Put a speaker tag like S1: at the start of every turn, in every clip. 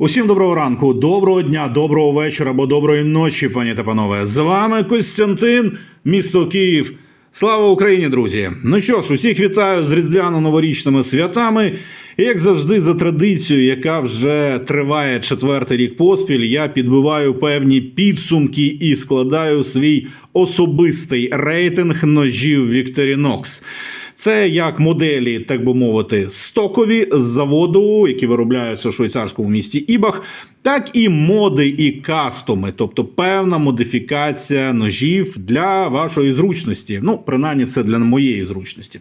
S1: Усім доброго ранку, доброго дня, доброго вечора або доброї ночі, пані та панове. З вами Костянтин, місто Київ. Слава Україні, друзі! Ну що ж, усіх вітаю з різдвяно-новорічними святами. І як завжди, за традицією, яка вже триває четвертий рік поспіль, я підбиваю певні підсумки і складаю свій особистий рейтинг ножів Victorinox. Це як моделі, так би мовити, стокові з заводу, які виробляються в швейцарському місті Ібах, так і моди і кастоми, тобто певна модифікація ножів для вашої зручності. Ну, принаймні, це для моєї зручності.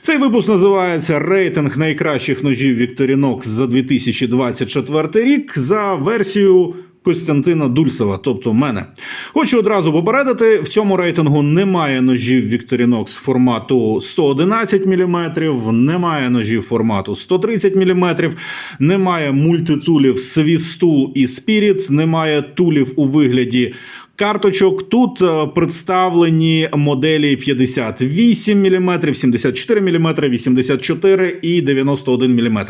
S1: Цей випуск називається Рейтинг найкращих ножів Victorinox за 2024 рік за версією. Костянтина Дульсова, тобто мене. Хочу одразу попередити: в цьому рейтингу немає ножів Victorinox формату 111 мм, немає ножів формату 130 мм, немає мультитулів Свістул і Spirit, немає тулів у вигляді. Карточок тут е, представлені моделі 58 мм, 74 мм, 84 і 91 мм.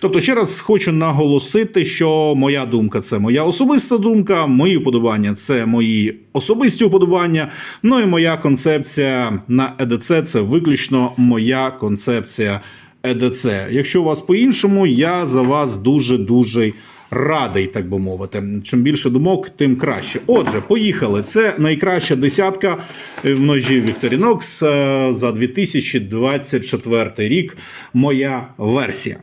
S1: Тобто, ще раз хочу наголосити, що моя думка це моя особиста думка, мої вподобання це мої особисті вподобання. Ну і моя концепція на ЕДЦ це виключно моя концепція ЕДЦ. Якщо у вас по-іншому, я за вас дуже дуже радий, так би мовити. Чим більше думок, тим краще. Отже, поїхали. Це найкраща десятка в ножі Victorinox е, за 2024 рік. Моя версія.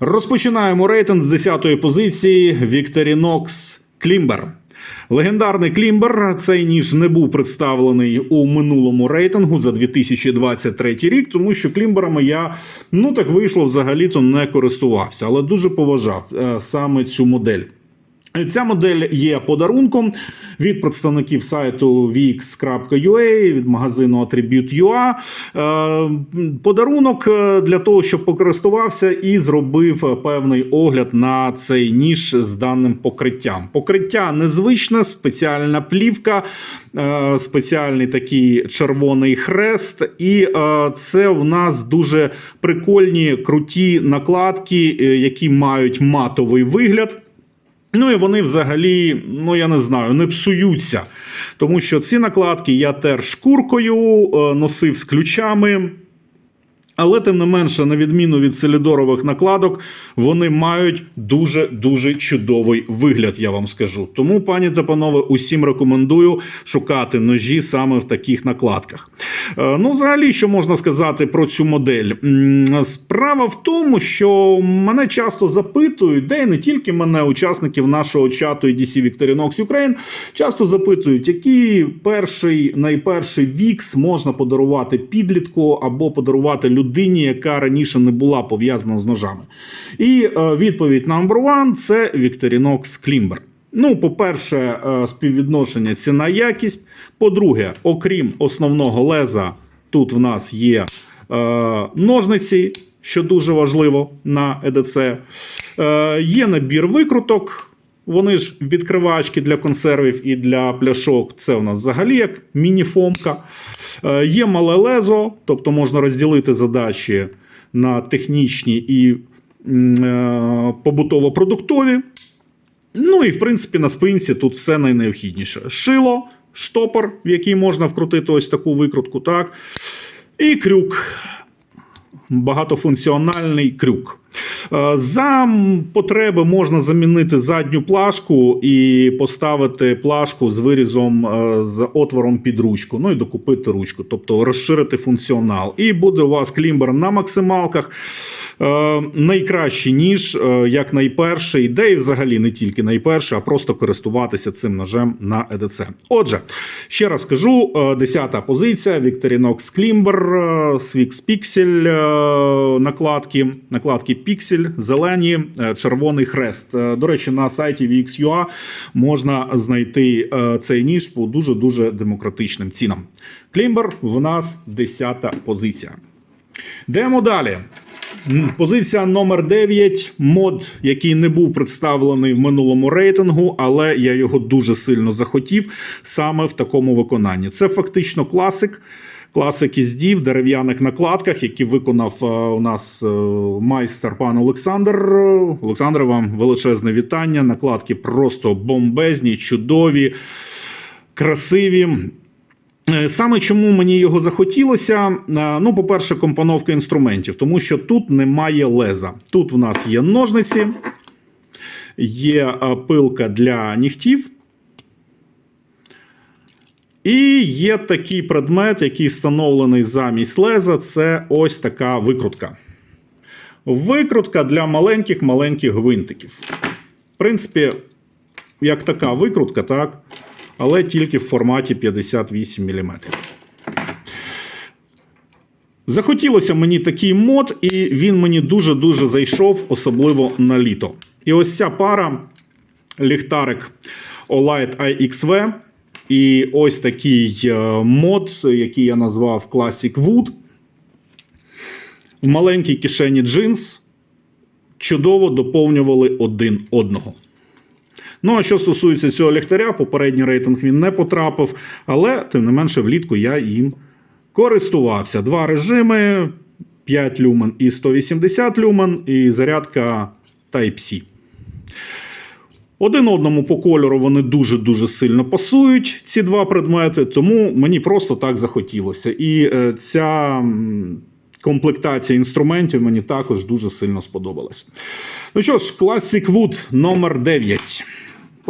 S1: Розпочинаємо рейтинг з 10-ї позиції Вікторінокс Klimber. Легендарний Клімбер цей ніж не був представлений у минулому рейтингу за 2023 рік, тому що клімберами я ну так вийшло взагалі-то не користувався, але дуже поважав е, саме цю модель. Ця модель є подарунком від представників сайту vx.ua, від магазину Attribute.ua. Е, Подарунок е, для того, щоб покористувався і зробив певний огляд на цей ніж з даним покриттям. Покриття незвичне, спеціальна плівка, е, спеціальний такий червоний хрест, і це в нас дуже прикольні круті накладки, які мають матовий вигляд. Ну і вони взагалі, ну я не знаю, не псуються. Тому що ці накладки я тер шкуркою, е, носив з ключами. Але тим не менше, на відміну від селідорових накладок, вони мають дуже дуже чудовий вигляд, я вам скажу. Тому, пані та панове, усім рекомендую шукати ножі саме в таких накладках. Е, Ну, взагалі, що можна сказати про цю модель? Справа в тому, що мене часто запитують, де і не тільки мене, учасників нашого чату EDC Victorinox Ukraine, часто запитують, який перший найперший вікс можна подарувати підлітку або подарувати людині, яка раніше не була пов'язана з ножами. І е, відповідь number one – це Victorinox Klimber. Ну, по-перше, е, співвідношення ціна якість. По-друге, окрім основного леза, тут в нас є е, ножниці, що дуже важливо на ЕДЦ. Є набір викруток. Вони ж відкривачки для консервів і для пляшок. Це у нас взагалі як міні-фомка. Е, є мале лезо, тобто можна розділити задачі на технічні і е, побутово-продуктові. Ну і в принципі на спинці тут все найнеобхідніше: шило, штопор, в який можна вкрутити ось таку викрутку, так. І крюк. Багатофункціональний крюк. Е, За потреби можна замінити задню плашку і поставити плашку з вирізом е, з отвором під ручку. Ну і докупити ручку, тобто розширити функціонал. І буде у вас клімбер на максималках. Е, найкращий ніж, е, як найперший, де і взагалі не тільки найперший, а просто користуватися цим ножем на EDC. Отже, ще раз кажу: е, 10 позиція е, Swix Pixel, е, накладки, накладки Pixel, зелені, е, червоний хрест. Е, До речі, на сайті VXUA можна знайти е, цей ніж по дуже дуже демократичним цінам. Клімбер в нас 10-та позиція. Йдемо далі. Позиція номер 9 мод, який не був представлений в минулому рейтингу, але я його дуже сильно захотів саме в такому виконанні. Це фактично класик. Класик із дів дерев'яних накладках, які виконав е, у нас е, майстер пан Олександр. Олександр, вам величезне вітання. Накладки просто бомбезні, чудові, красиві. Е, Саме чому мені його захотілося? Е, Ну, по-перше, компоновка інструментів, тому що тут немає леза. Тут в нас є ножниці, є е, пилка для нігтів. І є такий предмет, який встановлений замість леза. Це ось така викрутка. Викрутка для маленьких-маленьких гвинтиків. В принципі, як така викрутка, так? Але тільки в форматі 58 мм. Захотілося мені такий мод, і він мені дуже-дуже зайшов, особливо на літо. І ось ця пара ліхтарик Olight IXV. І ось такий е, мод, який я назвав Classic Wood. В маленькій кишені джинс чудово доповнювали один одного. Ну, а що стосується цього ліхтаря, попередній рейтинг він не потрапив, але тим не менше влітку я їм користувався. Два режими: 5 люмен і 180 люмен, і зарядка Type-C. Один одному по кольору вони дуже-дуже сильно пасують, ці два предмети, тому мені просто так захотілося. І е, ця комплектація інструментів мені також дуже сильно сподобалась. Ну що ж, Classic Wood номер 9.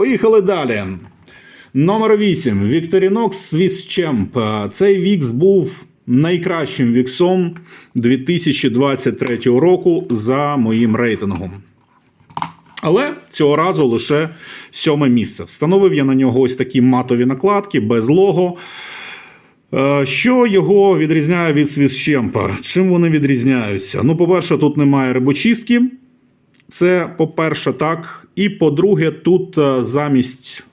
S1: Поїхали далі. Номер 8. Victorinox Swiss Champ. Цей вікс був найкращим віксом 2023 року за моїм рейтингом. Але цього разу лише сьоме місце. Встановив я на нього ось такі матові накладки без лого. Е, Що його відрізняє від свіщемпа? Чим вони відрізняються? Ну, по-перше, тут немає рибочистки. Це по-перше, так. І по-друге, тут е, замість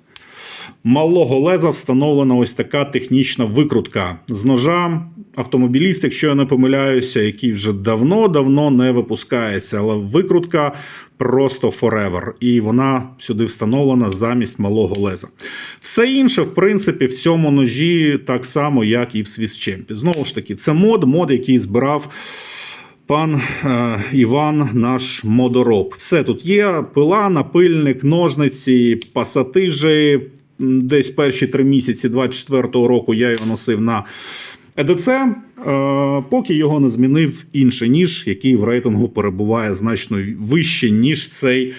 S1: малого леза встановлена ось така технічна викрутка з ножа. Автомобіліст, якщо я не помиляюся, який вже давно-давно не випускається, але викрутка просто forever. І вона сюди встановлена замість малого леза. Все інше, в принципі, в цьому ножі так само, як і в свісчемпі. Знову ж таки, це мод, мод, який збирав. Пан е, Іван, наш модороб. Все тут є: пила, напильник, ножниці, пасатижі. Десь перші три місяці 24-го року я його носив на ЕДЦ, е, поки його не змінив інший ніж, який в рейтингу перебуває значно вище, ніж цей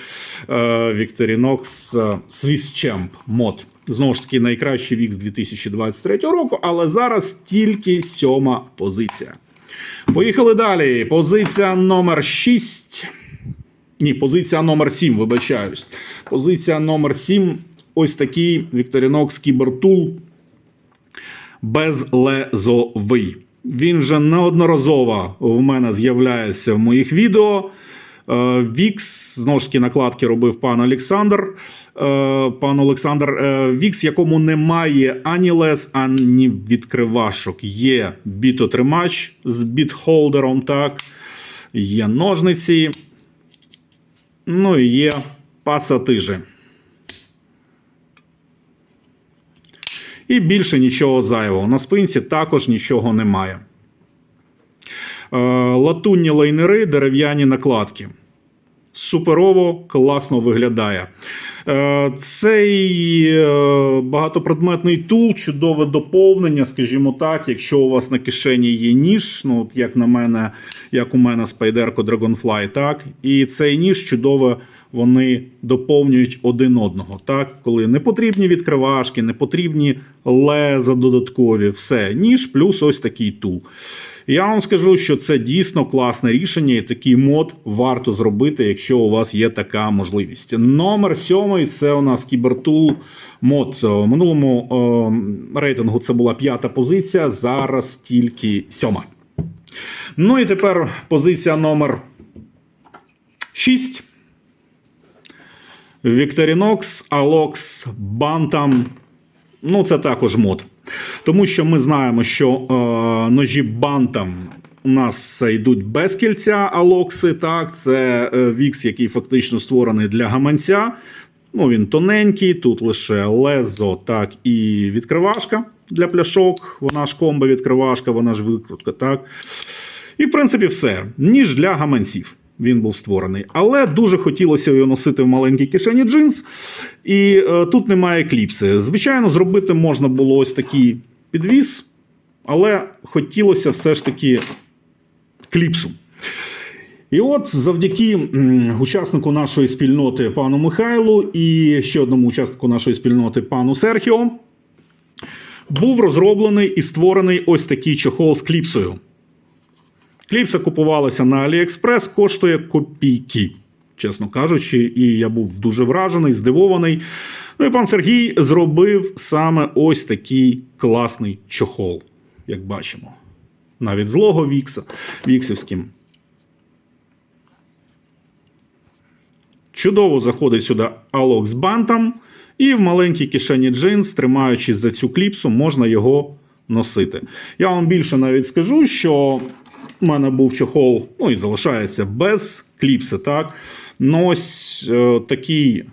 S1: Victorinox е, Swiss Champ мод. Знову ж таки, найкращий вік з 2023 року, але зараз тільки сьома позиція. Поїхали далі. Позиція номер 6. Ні, позиція номер 7, вибачаюсь. Позиція номер 7. Ось такий Victorinox Cybertool безлезовий. Він вже неодноразово в мене з'являється в моїх відео. Е, Вікс, знову ж таки, накладки робив пан Олександр. Е, Пан Олександр, е, Вікс, якому немає ані лез, ані відкривашок. Є бітотримач з бітхолдером, так. Є ножниці. Ну і є пасатижі. І більше нічого зайвого. На спинці також нічого немає. Е, Латунні лайнери, дерев'яні накладки. Суперово, класно виглядає. Е, Цей е, багатопредметний тул, чудове доповнення, скажімо так, якщо у вас на кишені є ніж, ну, як на мене, як у мене спайдерко Dragonfly, так, і цей ніж чудово вони доповнюють один одного. Так, коли не потрібні відкривашки, не потрібні леза додаткові, все, ніж плюс ось такий тул. Я вам скажу, що це дійсно класне рішення, і такий мод варто зробити, якщо у вас є така можливість. Номер сьомий це у нас кібертул мод. У минулому е, рейтингу це була п'ята позиція, зараз тільки сьома. Ну і тепер позиція номер 6. Victorinox Alox Bantam. Ну, це також мод. Тому що ми знаємо, що е, ножі Bantam у нас йдуть без кільця алокси. Так, це е, вікс, який фактично створений для гаманця. Ну, він тоненький, тут лише лезо, так і відкривашка для пляшок. Вона ж комбо відкривашка, вона ж викрутка, так. І, в принципі, все. Ніж для гаманців. Він був створений. Але дуже хотілося його носити в маленькій кишені джинс. І е, тут немає кліпси. Звичайно, зробити можна було ось такий підвіс, але хотілося все ж таки кліпсу. І от завдяки учаснику нашої спільноти пану Михайлу і ще одному учаснику нашої спільноти пану Серхіо був розроблений і створений ось такий чохол з кліпсою. Кліпса купувалася на AliExpress, коштує копійки, чесно кажучи, і я був дуже вражений, здивований. Ну і пан Сергій зробив саме ось такий класний чохол, як бачимо. Навіть злого Вікса, Віксівським. Чудово заходить сюди алок з бантом, і в маленькій кишені джинс, тримаючись за цю кліпсу, можна його носити. Я вам більше навіть скажу, що в мене був чохол, ну і залишається без кліпси. так. Ну ось е, такий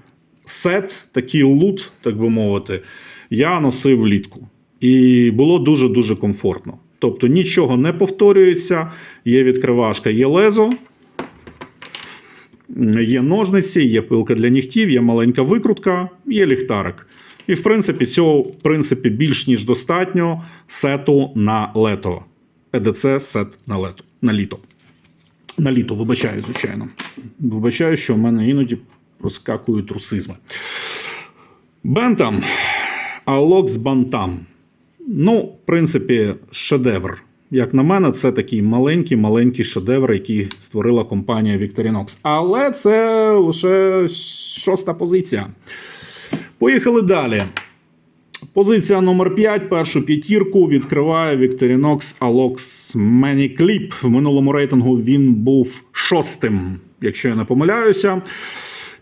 S1: сет, такий лут, так би мовити, я носив влітку. І було дуже-дуже комфортно. Тобто нічого не повторюється, є відкривашка, є лезо. Є ножниці, є пилка для нігтів, є маленька викрутка, є ліхтарик. І, в принципі, цього в принципі, більш ніж достатньо сету на лето. ЕДЦ сет на лето. На літо. На літо, вибачаю, звичайно. Вибачаю, що в мене іноді проскакують русизми. Бентам. Алокс Бантам. Ну, в принципі, шедевр. Як на мене, це такий маленький маленький шедевр, який створила компанія Victorinox. Але це лише шоста позиція. Поїхали далі. Позиція номер 5. Першу п'ятірку відкриває Victorinox Alox Maniclip. В минулому рейтингу він був шостим, якщо я не помиляюся.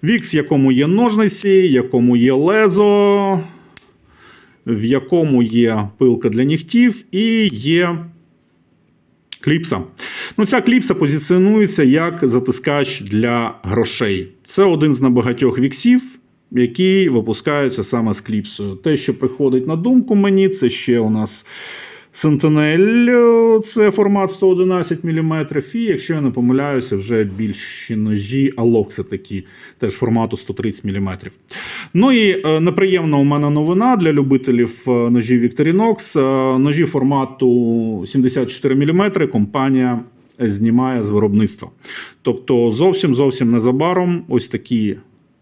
S1: Вікс, в якому є ножниці, якому є лезо, в якому є пилка для нігтів і є кліпса. Ну, ця кліпса позиціонується як затискач для грошей. Це один з небагатьох віксів, який випускається саме з кліпсою. Те, що приходить на думку мені, це ще у нас Sentinel, це формат 111 мм. І якщо я не помиляюся, вже більші ножі Алокси такі, теж формату 130 мм. Ну і е, неприємна у мене новина для любителів е, ножів Victorinox. Е, Ножі формату 74 мм компанія знімає з виробництва. Тобто, зовсім зовсім незабаром ось такі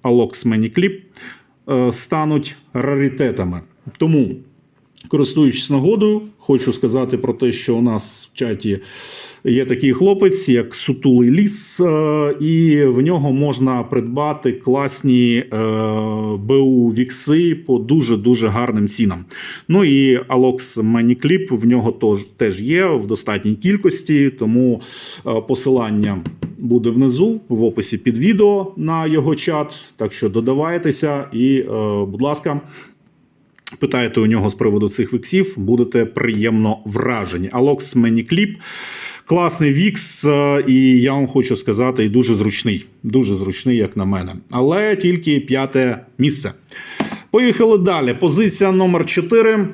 S1: Alox Maniclip е, стануть раритетами. Тому Користуючись нагодою, хочу сказати про те, що у нас в чаті є такий хлопець, як Сутулий Ліс, е, і в нього можна придбати класні е, БУ Вікси по дуже-дуже гарним цінам. Ну і Alox Maniclip в нього теж є в достатній кількості, тому посилання буде внизу в описі під відео на його чат. Так що додавайтеся і, е, будь ласка. Питаєте у нього з приводу цих віксів, будете приємно вражені. Alox Maniclip – класний вікс, е, і я вам хочу сказати, і дуже зручний. Дуже зручний, як на мене. Але тільки п'яте місце. Поїхали далі. Позиція номер 4.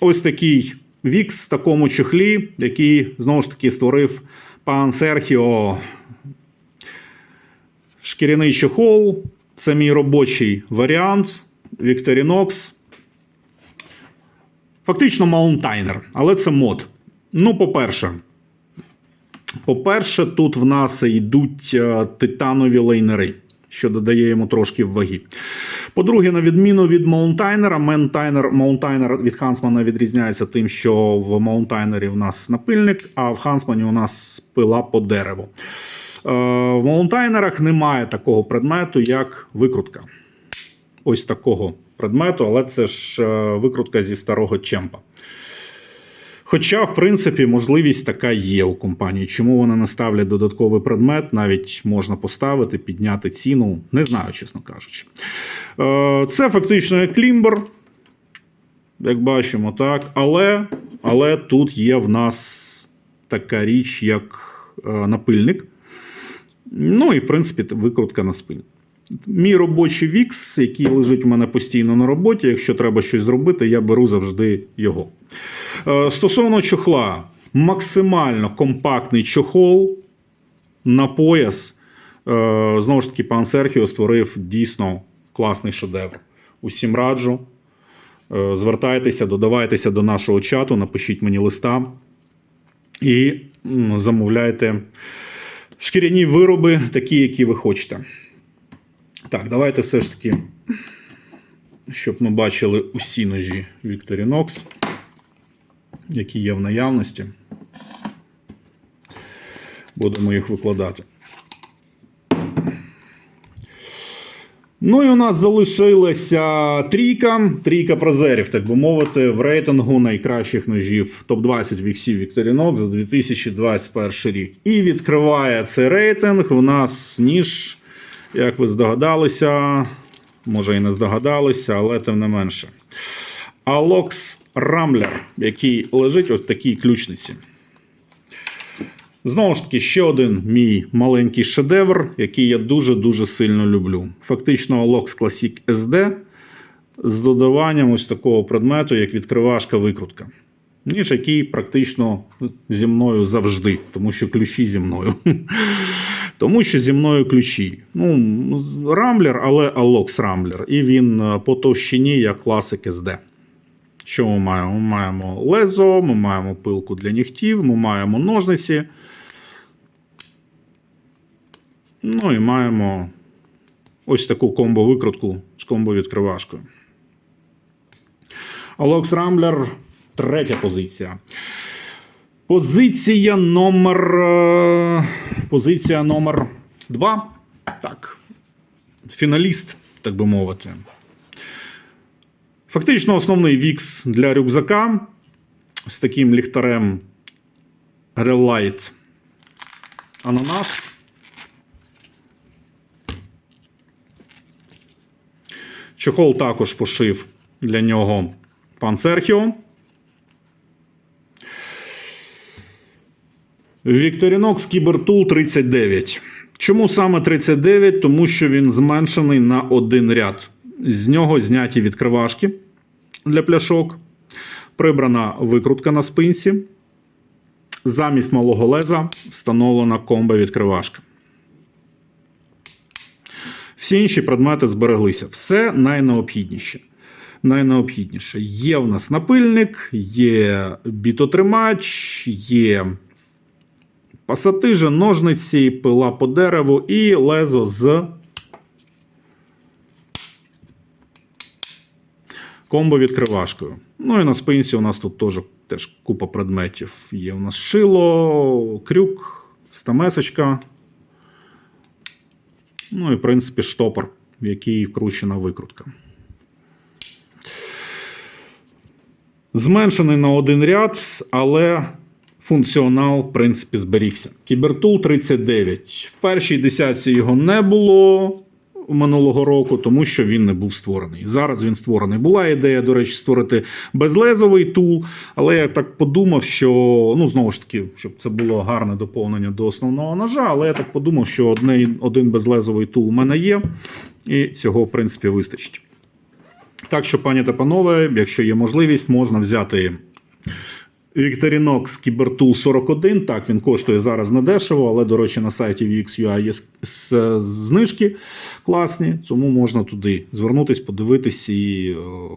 S1: Ось такий вікс в такому чехлі, який знову ж таки створив пан Серхіо. Шкіряний чехол. Це мій робочий варіант. Victorinox. Фактично маунтайнер, але це мод. Ну, по-перше, по-перше, тут в нас йдуть е, титанові лейнери, що додає йому трошки ваги. По-друге, на відміну від маунтайнера, маунтайнер, маунтайнер від Хансмана відрізняється тим, що в маунтайнері в нас напильник, а в Хансмані у нас пила по дереву. Е, В маунтайнерах немає такого предмету, як викрутка. Ось такого предмету, але це ж е, викрутка зі старого чемпа. Хоча, в принципі, можливість така є у компанії. Чому вони не ставлять додатковий предмет, навіть можна поставити, підняти ціну, не знаю, чесно кажучи. Е, Це фактично як клімбер, як бачимо, так. Але, але тут є в нас така річ, як напильник. Ну і, в принципі, викрутка на спині. Мій робочий вікс, який лежить у мене постійно на роботі. Якщо треба щось зробити, я беру завжди його. Е, Стосовно чохла, максимально компактний чохол на пояс. Е, Знову ж таки, пан Серхіо створив дійсно класний шедевр. Усім раджу. Е, Звертайтеся, додавайтеся до нашого чату, напишіть мені листа і замовляйте шкіряні вироби, такі, які ви хочете. Так, давайте все ж таки, щоб ми бачили усі ножі Victorinox, які є в наявності. Будемо їх викладати. Ну і у нас залишилася трійка, трійка призерів, так би мовити, в рейтингу найкращих ножів топ-20 віксів Victorinox за 2021 рік. І відкриває цей рейтинг у нас ніж, як ви здогадалися, може і не здогадалися, але тим не менше. Alox Rambler, який лежить ось в такій ключниці. Знову ж таки, ще один мій маленький шедевр, який я дуже-дуже сильно люблю. Фактично, Alox Classic SD з додаванням ось такого предмету, як відкривашка викрутка. Ніж який практично зі мною завжди, тому що ключі зі мною. Тому що зі мною ключі. Ну, рамблер, але Alox Rambler. І він е, по товщині як класик SD. Що ми маємо? Ми маємо лезо, ми маємо пилку для нігтів, ми маємо ножниці. Ну і маємо ось таку комбо-викрутку з комбо-відкривашкою. Alox Rambler третя позиція. Позиція номер. е, Позиція номер 2. Так. Фіналіст, так би мовити. Фактично основний вікс для рюкзака з таким ліхтарем Relight Ананас. Чохол також пошив для нього пан Серхіо. Victorinox Cybertool 39. Чому саме 39? Тому що він зменшений на один ряд. З нього зняті відкривашки для пляшок, прибрана викрутка на спинці. Замість малого леза встановлена комба відкривашка. Всі інші предмети збереглися. Все найнеобхідніше. Найнеобхідніше. Є в нас напильник, є бітотримач, є пасатижа, ножниці, пила по дереву і лезо з комбо-відкривашкою. Ну і на спинці у нас тут теж, теж купа предметів. Є у нас шило, крюк, стамесочка. Ну і, в принципі, штопор, в який вкручена викрутка. Зменшений на один ряд, але функціонал, в принципі, зберігся. Кібертул 39. В першій десятці його не було минулого року, тому що він не був створений. Зараз він створений. Була ідея, до речі, створити безлезовий тул, але я так подумав, що ну знову ж таки, щоб це було гарне доповнення до основного ножа, але я так подумав, що одне, один безлезовий тул у мене є, і цього, в принципі, вистачить. Так що, пані та панове, якщо є можливість, можна взяти Victorinox Cybertool 41. Так, він коштує зараз недешево, але, до речі, на сайті VXUI є знижки класні, тому можна туди звернутись, подивитись і о,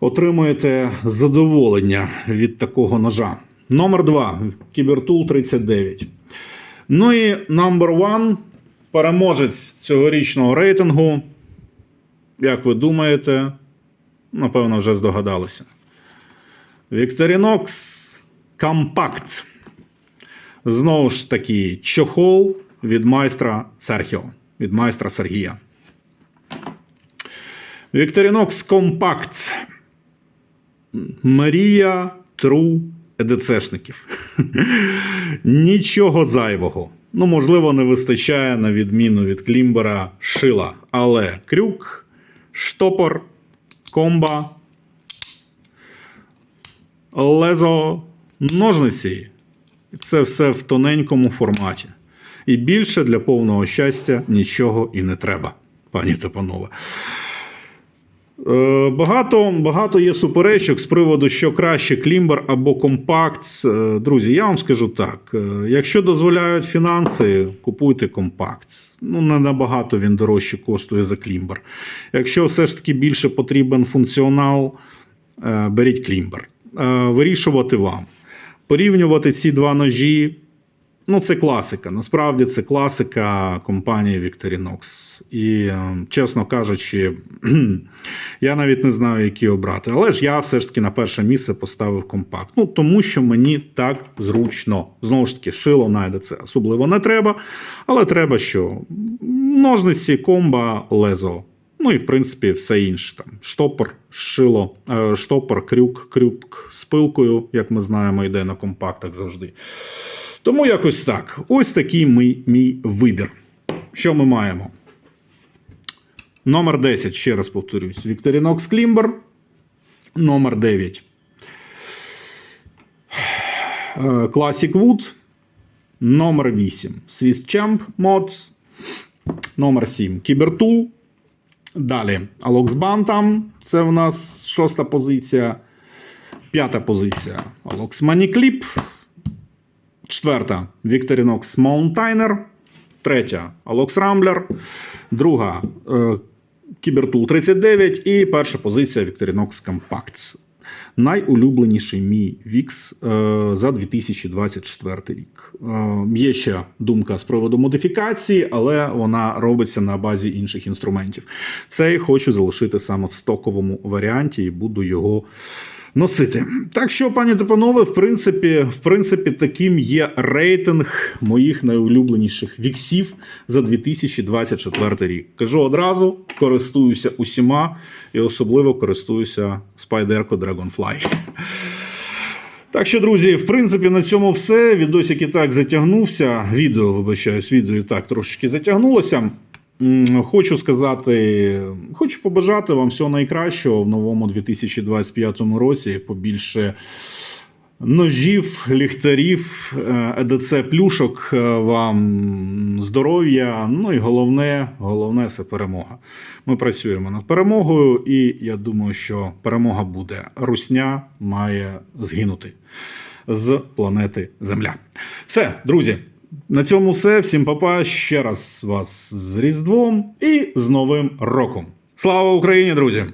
S1: отримуєте задоволення від такого ножа. Номер 2. Cybertool 39. Ну і number one, переможець цьогорічного рейтингу. Як ви думаєте, напевно, вже здогадалися. Victorinox Compact. Знову ж таки, чохол від майстра Серхіо. Від майстра Сергія. Victorinox Compact. Мрія True ЕДЦшників. Нічого зайвого. Ну, можливо, не вистачає на відміну від клімбера шила. Але крюк, штопор, комба, лезо, ножниці. Це все в тоненькому форматі. І більше для повного щастя нічого і не треба. пані та панове. Е, Багато, багато є суперечок з приводу, що краще клімбер або компакт. Е, Друзі, я вам скажу так: е, якщо дозволяють фінанси, купуйте компакт. Ну, не набагато він дорожче коштує за клімбер. Якщо все ж таки більше потрібен функціонал, беріть клімбер. Е, Вирішувати вам. Порівнювати ці два ножі. Ну, це класика. Насправді це класика компанії Victorinox. І, е, чесно кажучи, я навіть не знаю, які обрати. Але ж я все ж таки на перше місце поставив компакт. Ну, тому що мені так зручно. Знову ж таки, шило найдеться особливо не треба. Але треба що? Ножниці, комба, лезо. Ну і в принципі все інше. Там штопор, шило, е, штопор, крюк, крюк з пилкою, як ми знаємо, йде на компактах завжди. Тому якось так. Ось такий мій, мій вибір. Що ми маємо? Номер 10, ще раз повторюсь. Victorinox Klimber. Номер 9. Е, Classic Wood. Номер 8. Swiss Champ Mods. Номер 7. Кібертул. Далі Алоксбан там, Це в нас шоста позиція. П'ята позиція. Alox Манікліп. Четверта Victorinox Маунтайнер. Третя Алокс Rambler. Друга е, Кібертул 39. І перша позиція Victorinox Compact. Найулюбленіший мій Вікс е, за 2024 рік. Е, є ще думка з приводу модифікації, але вона робиться на базі інших інструментів. Цей хочу залишити саме в стоковому варіанті і буду його носити. Так що, пані та панове, в принципі, в принципі, таким є рейтинг моїх найулюбленіших віксів за 2024 рік. Кажу одразу, користуюся усіма і особливо користуюся Spyderco Dragonfly. Так що, друзі, в принципі, на цьому все. Відосик і так затягнувся. Відео, вибачаюсь, відео і так трошечки затягнулося. Хочу сказати, хочу побажати вам всього найкращого в новому 2025 році. Побільше ножів, ліхтарів, е, ЕДЦ плюшок е, вам здоров'я. Ну і головне, головне це перемога. Ми працюємо над перемогою, і я думаю, що перемога буде. Русня має згинути з планети Земля. Все, друзі. На цьому все. Всім папа. Ще раз вас з Різдвом і з Новим роком. Слава Україні, друзі!